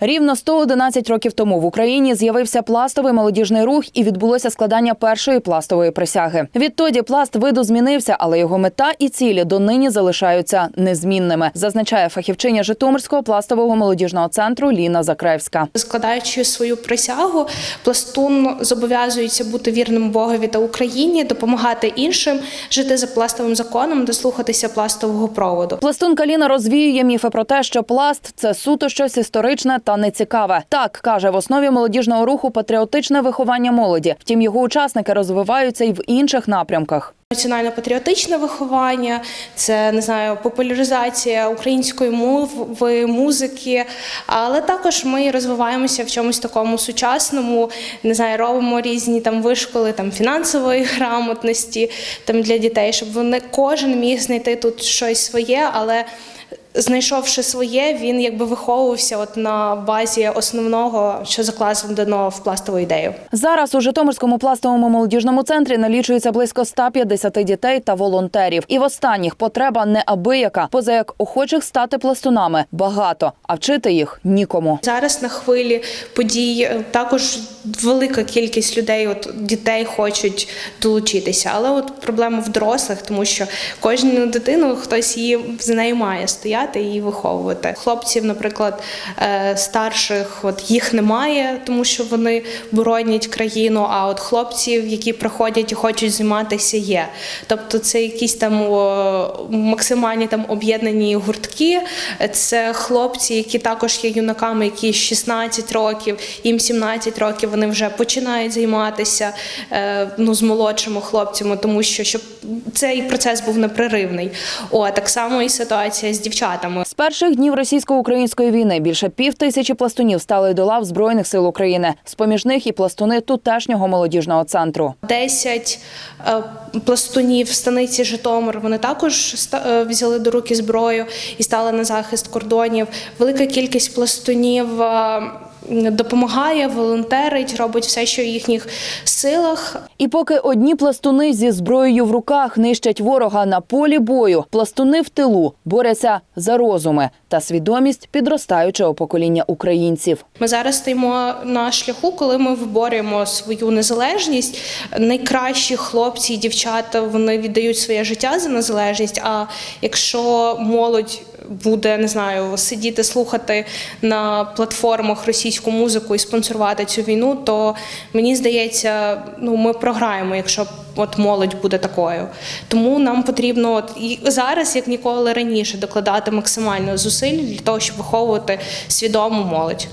Рівно 111 років тому в Україні з'явився пластовий молодіжний рух і відбулося складання першої пластової присяги. Відтоді пласт виду змінився, але його мета і цілі донині залишаються незмінними, зазначає фахівчиня Житомирського пластового молодіжного центру Ліна Закревська. Складаючи свою присягу, пластун зобов'язується бути вірним Богові та Україні, допомагати іншим, жити за пластовим законом, дослухатися пластового проводу. Пластунка Ліна розвіює міфи про те, що пласт це суто щось історичне та нецікаве. Так каже в основі молодіжного руху патріотичне виховання молоді. Втім, його учасники розвиваються й в інших напрямках. Національно-патріотичне виховання, це не знаю, популяризація української мови, музики, але також ми розвиваємося в чомусь такому сучасному, не знаю, робимо різні там вишколи там фінансової грамотності там для дітей, щоб вони кожен міг знайти тут щось своє, але. Знайшовши своє, він якби виховувався от на базі основного, що закладено в пластову ідею. Зараз у Житомирському пластовому молодіжному центрі налічується близько 150 дітей та волонтерів. І в останніх потреба неабияка, поза як охочих стати пластунами багато, а вчити їх нікому. Зараз на хвилі подій е, також велика кількість людей, от дітей хочуть долучитися. Але от проблема в дорослих, тому що кожну дитину хтось її за нею має стояти і виховувати. Хлопців, наприклад, е, старших, от їх немає, тому що вони боронять країну. А от хлопців, які приходять і хочуть займатися, є. Тобто, це якісь там максимальні там об'єднані гуртки. Це хлопці, які також є юнаками, які 16 років, їм 17 років. Вони вже починають займатися е, ну, з молодшими хлопцями, тому що щоб цей процес був непреривний. О, так само і ситуація з дівчатами. З перших днів російсько-української війни більше пів тисячі пластунів стали до лав збройних сил України. З поміж них і пластуни тутешнього молодіжного центру. 10 е, пластунів в станиці Житомир. Вони також е, взяли до руки зброю і стали на захист кордонів. Велика кількість пластунів. Допомагає, волонтерить, робить все, що в їхніх силах. І поки одні пластуни зі зброєю в руках нищать ворога на полі бою, пластуни в тилу борються за розуми та свідомість підростаючого покоління українців. Ми зараз стоїмо на шляху, коли ми виборюємо свою незалежність. Найкращі хлопці і дівчата вони віддають своє життя за незалежність. А якщо молодь буде не знаю, сидіти слухати на платформах російську музику і спонсорувати цю війну, то мені здається, ну ми програємо, якщо от молодь буде такою. Тому нам потрібно от і зараз, як ніколи раніше, докладати максимально зусиль для того, щоб виховувати свідому молодь.